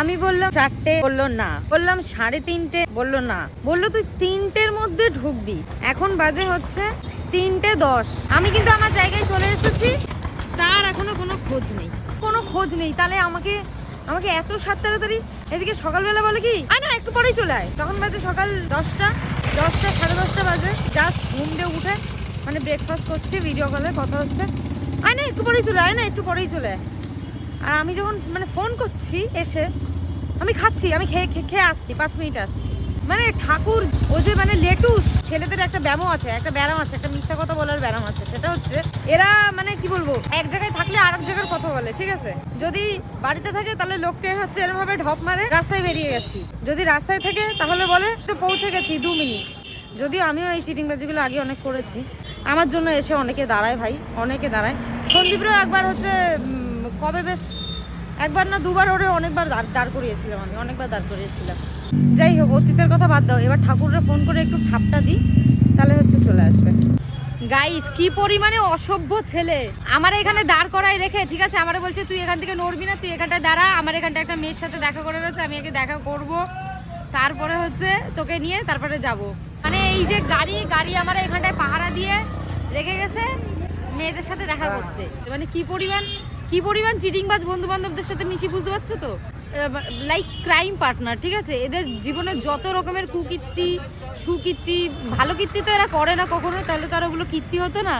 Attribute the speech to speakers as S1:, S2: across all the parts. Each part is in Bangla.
S1: আমি বললাম, চারটে? বলল, না। বললাম, সাড়ে তিনটে? বলল, না। বলল, তুই তিনটের মধ্যে ঢুকবি। এখন বাজে হচ্ছে তিনটে দশ। আমি কিন্তু আমার জায়গায় চলে এসেছি। তার এখনও কোনো খোঁজ নেই। কোনো খোঁজ নেই। তাহলে আমাকে আমাকে এত সাত তাড়াতাড়ি এদিকে সকালবেলা বলে কি না, একটু পরেই চলে আয়। তখন বাজে সকাল দশটা। দশটা, সাড়ে দশটা বাজে। জাস্ট ঘুম দিয়ে উঠে মানে ব্রেকফাস্ট করছে ভিডিও কলে কথা হচ্ছে। আয় না, একটু পরেই চলে আয় না, একটু পরেই চলে আর আমি যখন মানে ফোন করছি এসে আমি খাচ্ছি, আমি খেয়ে, খেয়ে- আসছি, পাঁচ মিনিট আসছি। মানে ঠাকুর ও যে মানে লেটুস, ছেলেদের একটা ব্যায়াম আছে, একটা ব্যায়াম আছে, একটা মিথ্যা কথা বলার ব্যায়াম আছে, সেটা হচ্ছে এরা মানে কি বলব, এক জায়গায় থাকলে আরেক জায়গার কথা বলে, ঠিক আছে? যদি বাড়িতে থাকে তাহলে লোককে হচ্ছে এরকম ভাবে ঢপ মারে, রাস্তায় বেরিয়ে গেছি। যদি রাস্তায় থাকে তাহলে বলে, তো পৌঁছে গেছি দু মিনিট। যদিও আমিও এই চিটিংবাজিগুলো আগে অনেক করেছি। আমার জন্য এসে অনেকে দাঁড়ায় ভাই, অনেকে দাঁড়ায়। সন্দীপরেও একবার হচ্ছে কবে বেশ একবার না দুবার ওরে অনেকবার দাঁড় দাঁড় করিয়েছিলাম আমি অনেকবার দাঁড় করিয়েছিলাম। যাই হোক অতীতের কথা বাদ দাও এবার ঠাকুরের ফোন করে একটু ঠাপটা দিই তাহলে হচ্ছে চলে আসবে। গাইস কি পরিমাণে অসভ্য ছেলে। আমার এখানে দাঁড় করাই রেখে ঠিক আছে আমার বলছে তুই এখান থেকে নড়বি না তুই এখানটায় দাঁড়া। আমার এখানটা একটা মেয়ের সাথে দেখা করে রয়েছে আমি একে দেখা করব। তারপরে হচ্ছে তোকে নিয়ে তারপরে যাব। মানে এই যে গাড়ি গাড়ি আমার এখানটায় পাহারা দিয়ে রেখে গেছে মেয়েদের সাথে দেখা করতে। মানে কি পরিমাণ কি পরিমাণ চিটিংবাজ বন্ধু বান্ধবদের সাথে মিশি বুঝতে পারছ তো? লাইক ক্রাইম পার্টনার ঠিক আছে? এদের জীবনে যত রকমের কুকীর্তি, সুকীর্তি, ভালো কীর্তি তো এরা করে না কখনো, তাহলে তো আর ওগুলো কীর্তি হতো না।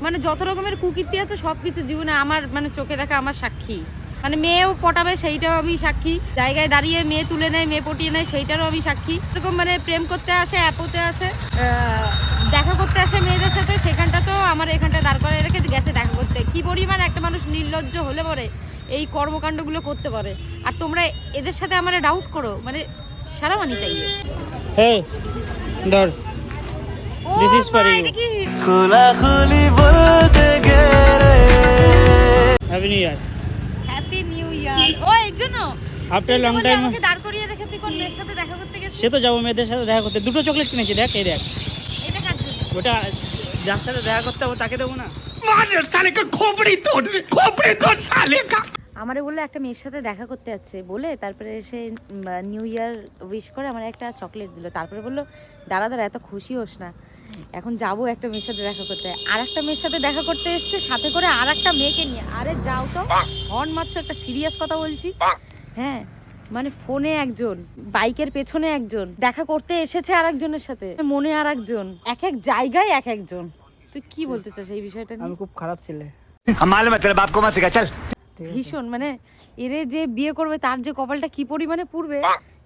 S1: মানে যত রকমের কুকীর্তি আছে সব কিছু জীবনে আমার মানে চোখে দেখা আমার সাক্ষী। মানে মেয়েও পটাবে সেইটাও আমি সাক্ষী। জায়গায় দাঁড়িয়ে মেয়ে তুলে নেয়, মেয়ে পটিয়ে নেয়, সেইটারও আমি সাক্ষী। এরকম মানে প্রেম করতে আসে, অ্যাপোতে আসে। দেখা করতে আসে মেয়েদের সাথে সেখানটা তো আমার এখানটা দাঁড় করে রেখে গেছে দেখা করতে। কি পরিমাণ একটা মানুষ নির্লজ্জ হলে পরে এই কর্মকাণ্ডগুলো করতে পারে। আর তোমরা এদের সাথে আমার ডাউট করো মানে সারা মানি
S2: ধর।
S3: বলতে গেলে।
S2: Happy new year
S1: happy new year ও এর জন্য?
S2: আফটার লং টাইম
S1: আমাকে দাঁড় করিয়ে রেখে তুই কোন মেয়ের সাথে দেখা করতে গেছিস?
S2: সে তো যাব মেয়েদের সাথে দেখা করতে। দুটো চকলেট কিনেছি দেখ এই দেখ। ওটা যার সাথে দেখা করতে হবে তাকে দেবো না।
S1: আমারে বলল একটা মেয়ের সাথে দেখা করতে যাচ্ছে বলে তারপরে এসে নিউ ইয়ার উইশ করে আমার একটা চকলেট দিল। তারপরে বলল দাঁড়া দাঁড়া এত খুশি হোস না। এখন যাব একটা মেয়ের সাথে দেখা করতে। আর একটা মেয়ের সাথে দেখা করতে এসছে সাথে করে আর একটা মেয়েকে নিয়ে। আরে যাও তো হর্ন মারছো একটা সিরিয়াস কথা বলছি। হ্যাঁ মানে ফোনে একজন বাইকের পেছনে একজন দেখা করতে এসেছে আর একজনের সাথে মনে আর একজন এক এক জায়গায় এক একজন। তুই কি বলতে চাস এই বিষয়টা
S2: আমি খুব খারাপ ছেলে।
S3: মালুম বাপ
S2: শিখা চল
S1: ভীষণ মানে এরে যে বিয়ে করবে তার যে কপালটা কি পরিমাণে পুড়বে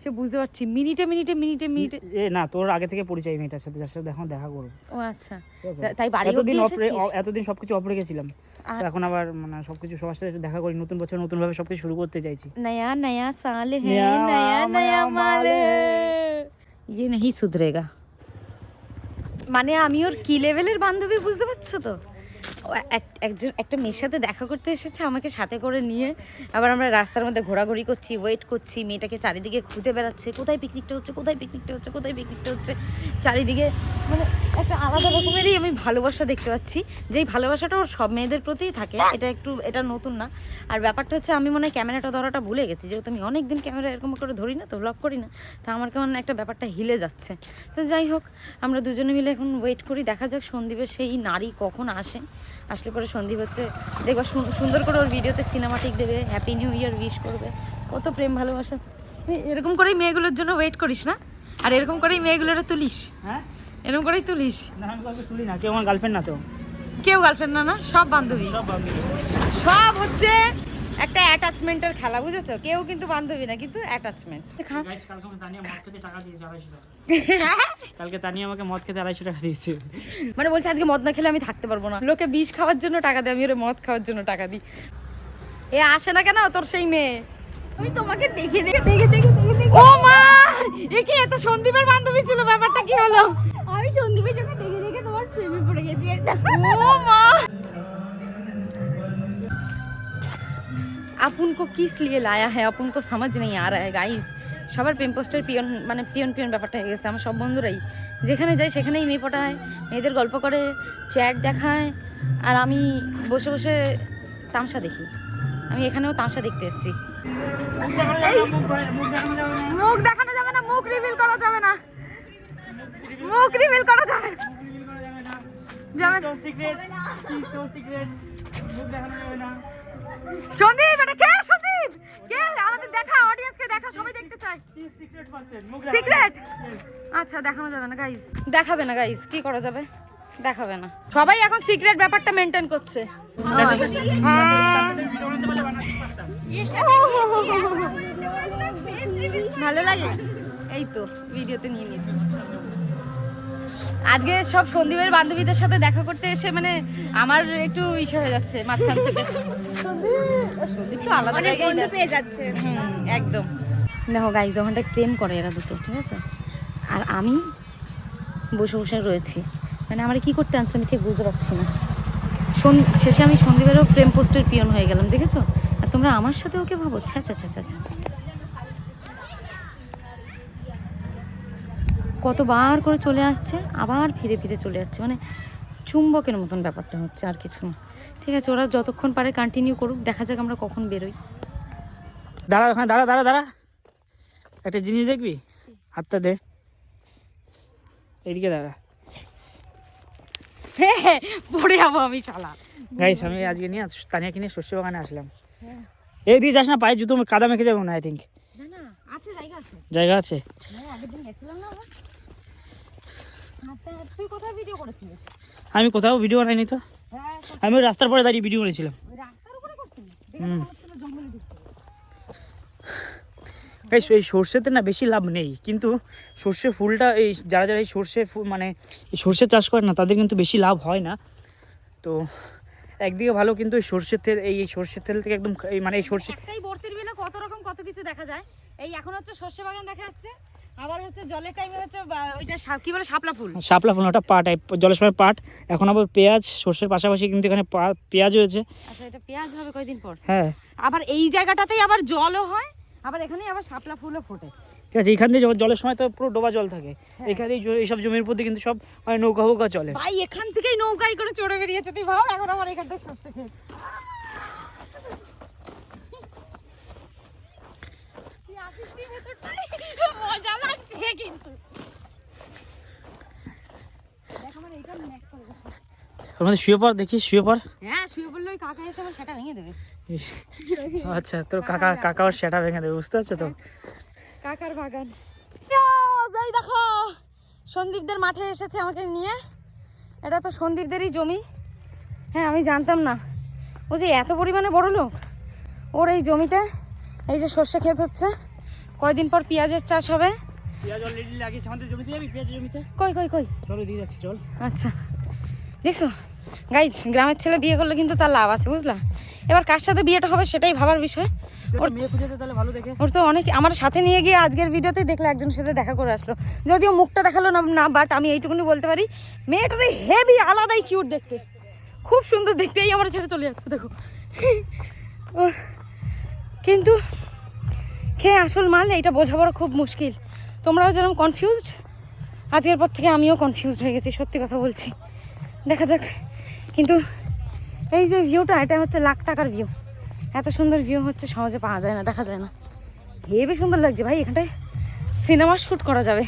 S1: সে বুঝতে পারছি মিনিটে মিনিটে মিনিটে মিনিটে
S2: এ না তোর আগে থেকে পরিচয় মেয়েটার সাথে যার সাথে এখন দেখা করবো
S1: ও আচ্ছা
S2: ঠিক আছে?
S1: তা- তাই বাড়ি
S2: এতদিন
S1: অবধি
S2: অফ রে-
S1: এসেছিস?
S2: অ- এতদিন সবকিছু অফ রেখেছিলাম
S1: আর
S2: তো এখন আবার মানে সবকিছু সবার সাথে একটু দেখা করি নতুন বছর নতুন ভাবে সবকিছু শুরু করতে চাইছি
S1: नया नया साल है
S2: नया
S1: नया नया
S2: नया
S1: माल
S2: माल
S1: है ये नहीं सुधरेगा মানে আমি ওর কি লেভেলের বান্ধবী বুঝতে পারছো তো ও এক- একজন, একটা মেয়ের সাথে দেখা করতে এসেছে আমাকে সাথে করে নিয়ে। আবার আমরা রাস্তার মধ্যে ঘোরাঘুরি করছি ওয়েট করছি, মেয়েটাকে চারিদিকে খুঁজে বেড়াচ্ছে, কোথায় পিকনিকটা হচ্ছে, কোথায় পিকনিকটা হচ্ছে, কোথায় পিকনিকটা হচ্ছে, চারিদিকে মানে একটা আলাদা রকমেরই আমি ভালোবাসা দেখতে পাচ্ছি। যেই ভালোবাসাটা ওর সব মেয়েদের প্রতিই থাকে, এটা একটু, এটা নতুন না। আর ব্যাপারটা হচ্ছে আমি মনে হয় ক্যামেরাটা ধরাটা ভুলে গেছি। যেহেতু আমি অনেক দিন ক্যামেরা এরকম করে ধরি না, তো ব্লগ করি না, তা আমার কেমন একটা ব্যাপারটা হিলে যাচ্ছে। তো যাই হোক, আমরা দুজনে মিলে এখন ওয়েট করি, দেখা যাক সন্দীপের সেই নারী কখন আসে। আসলে পরে সন্দীপ হচ্ছে, দেখবা সুন- সুন্দর করে ওর ভিডিওতে সিনেমাটিক দেবে হ্যাপি নিউ ইয়ার উইশ করবে। কত প্রেম ভালোবাসা। এরকম করেই মেয়েগুলোর জন্য ওয়েট করিস না? আর এরকম করেই মেয়েগুলোরা তুলিস।
S2: হ্যাঁ?
S1: এরকম করেই তুলিস?
S2: না আমি কাউকে তুলি না কেউ আমার গার্লফ্রেন্ড না তো।
S1: কেউ গার্লফ্রেন্ড না না? সব বান্ধবী।
S2: সব বান্ধবী।
S1: সব হচ্ছে একটা অ্যাটাচমেন্টের খেলা বুঝেছ? কেউ কিন্তু বান্ধবী না কিন্তু অ্যাটাচমেন্ট
S2: কালকে কালকে তানিয়া আমাকে মদ খেতে আড়াইশো টাকা দিয়েছে।
S1: মানে বলছে আজকে মদ না খেলে আমি থাকতে পারব না। লোকে বিষ খাওয়ার জন্য টাকা দেয় আমি ওরে মদ খাওয়ার জন্য টাকা দিই। এ আসে না কেন তোর সেই মেয়ে? আমি তোমাকে দেখে দেখে দেখে দেখে দেখে। ও মা! এ কি এত সন্দীপের বান্ধবী ছিল? ব্যাপারটা কি হলো? আমি সন্দীপের সঙ্গে দেখে দেখে তোমার প্রেমে পড়ে গেছি ও মা अपन को किस लिए लाया है अपन को समझ नहीं आ रहा है गाइस সবার প্রেম পোস্টের পিয়ন মানে পিয়ন পিয়ন ব্যাপারটা হয়ে গেছে আমার সব বন্ধুরাই যেখানে যাই সেখানেই মেয়ে পটায় মেয়েদের গল্প করে চ্যাট দেখায় আর আমি বসে বসে তামসা দেখি আমি এখানেও তামাশা দেখতে এসেছি
S2: মুখ দেখানো যাবে না মুখ reveal করা যাবে না।
S1: মুখ রিভিল করা যাবে না মুখ রিভিল করা যাবে না।
S2: যাবে। না। secret, কি so secret, মুখ দেখানো যাবে না।
S1: সন্দীপ এটা কে সন্দীপ? কে? আমাদের দেখা অডিয়েন্সকে দেখা সবাই দেখতে চায়।
S2: কি secret person, মুখ
S1: সিক্রেট. আচ্ছা দেখানো যাবে না গাইস দেখাবে না গাইস কি করা যাবে? দেখাবে না। সবাই এখন সিক্রেট ব্যাপারটা মেনটেন করছে। হ্যাঁ। ভালো লাগে? এই তো ভিডিওতে নিয়ে নিয়েছি। আজকে সব সন্দীপের বান্ধবীদের সাথে দেখা করতে এসে মানে আমার একটু ইসে হয়ে যাচ্ছে মাঝখান থেকে। সন্দীপ তো আলাদা জায়গায় পেয়ে যাচ্ছে। একদম। দেখো গাই যখনটা প্রেম করে এরা দুটো ঠিক আছে? আর আমি বসে বসে রয়েছি। মানে আমার কি করতে আনছে আমি ঠিক বুঝতে পারছি না। শেষে আমি সন্দীপেরও প্রেম পোস্টের পিয়ন হয়ে গেলাম দেখেছ? আর তোমরা আমার সাথে ওকে ভাবো? আচ্ছা আচ্ছা আচ্ছা আচ্ছা কতবার করে চলে আসছে আবার ফিরে ফিরে চলে যাচ্ছে। মানে চুম্বকের মতন ব্যাপারটা হচ্ছে আর কিছু না। ঠিক আছে ওরা যতক্ষণ পারে কন্টিনিউ করুক দেখা যাক আমরা কখন বেরোই।
S2: দাঁড়া ওখানে দাঁড়া দাঁড়া দাঁড়া। একটা জিনিস দেখবি? হাতটা দে। এইদিকে দাঁড়া।
S1: পড়ে যাব আমি শালা।
S2: গাইস আমি আজকে নিয়ে তানিয়াকে নিয়ে শস্য বাগানে আসলাম। এই দিয়ে যাস না পায়ে জুতো কাদা মেখে যাব না আই থিঙ্ক
S1: জায়গা আছে।
S2: জায়গা আছে
S1: হ্যাঁ আগের দিন গেছিলাম না আমরা সাতটা- তুই কোথায় ভিডিও করেছিলিস?
S2: আমি কোথাও ভিডিও বানাইনি তো।
S1: হ্যাঁ
S2: আমি রাস্তার পরে দাঁড়িয়ে ভিডিও করেছিলাম
S1: রাস্তার উপরে করছিলিস?
S2: হুম।
S1: হচ্ছিল জঙ্গলে
S2: গাইস এই সর্ষেতে না বেশি লাভ নেই কিন্তু সর্ষে ফুলটা এই যারা যারা এই সর্ষে ফুল মানে এই সর্ষে চাষ করে না তাদের কিন্তু বেশি লাভ হয় না। তো একদিকে ভালো কিন্তু এই সর্ষের তেল এই এই সর্ষের তেল থেকে একদম এই মানে এই সর্ষে
S1: একটাই বর্তির বিলে কত রকম কত কিছু দেখা যায়। এই এখন হচ্ছে সর্ষে বাগান দেখা যাচ্ছে। আবার হচ্ছে জলের টাইমে হচ্ছে ওইটা কি বলে শাপলা ফুল?
S2: শাপলা ফুল ওটা এই জলের সময় পাট। এখন আবার পেঁয়াজ সর্ষের পাশাপাশি কিন্তু এখানে পা- পেঁয়াজ হয়েছে
S1: আচ্ছা এটা পেঁয়াজ হবে কয়দিন পর?
S2: হ্যাঁ।
S1: আবার এই জায়গাটাতেই আবার জলও হয় আবার এখানেই আবার শাপলা ফুলও ফোটে।
S2: ঠিক আছে এখান দিয়ে জলের সময় তো পুরো ডোবা জল থাকে। এখানে এই জ- এইসব জমির প্রতি কিন্তু সব মানে নৌকা ফৌকা চলে।
S1: ভাই এখান থেকেই নৌকায় করে চড়ে বেরিয়েছে তুই ভাব এখন আমার এখানটায় সর্ষে খেয়ে তুই আসিস নি ভেতরটায়? মজা লাগছে কিন্তু দেখ আমার এইটা ম্যাচ করে গেছে
S2: মধ্যে শুয়ে পড় দেখি শুয়ে পড়।
S1: হ্যাঁ শুয়ে বললে ওই কাকা এসে আমার সেটা ভেঙে দেবে।
S2: আচ্ছা তোর কাকা কাকা ওর সেটা ভেঙে দেবে বুঝতে পারছ তো?
S1: কাকার বাগান। যাই দেখো সন্দীপদের মাঠে এসেছে আমাকে নিয়ে। এটা তো সন্দীপদেরই জমি। হ্যাঁ আমি জানতাম না। ও যে এত পরিমাণে বড় লোক ওর এই জমিতে এই যে সর্ষে ক্ষেত হচ্ছে। কয়দিন পর পেঁয়াজের চাষ হবে।
S2: পেঁয়াজ অলরেডি লাগিয়েছে আমাদের জমিতে যাবি পেঁয়াজ জমিতে।
S1: কই কই কই?
S2: চলো দিয়ে যাচ্ছি চল।
S1: আচ্ছা। দেখছ? গাইজ গ্রামের ছেলে বিয়ে করলে কিন্তু তার লাভ আছে বুঝলা? এবার কার সাথে বিয়েটা হবে সেটাই ভাবার বিষয়।
S2: ওর মেয়ে খুঁজে দে তাহলে ভালো দেখে।
S1: ওর তো অনেক আমার সাথে নিয়ে গিয়ে আজকের ভিডিওতে দেখলে একজনের সাথে দেখা করে আসলো। যদিও মুখটা দেখাল না না বাট আমি এইটুকুনি বলতে পারি মেয়েটা তো হেভি আলাদাই কিউট দেখতে। খুব সুন্দর দেখতে এই আমার ছেড়ে চলে যাচ্ছে দেখো। ওর কিন্তু খেয়ে আসল মাল? এটা বোঝা বড় খুব মুশকিল। তোমরাও যেরকম কনফিউজড আজকের পর থেকে আমিও কনফিউজড হয়ে গেছি সত্যি কথা বলছি। দেখা যাক। কিন্তু এই যে ভিউটা এটা হচ্ছে লাখ টাকার ভিউ এত সুন্দর ভিউ হচ্ছে, সহজে পাওয়া যায় না, দেখা যায় না। হেবি সুন্দর লাগছে ভাই, এখানটায় সিনেমা শ্যুট করা যাবে।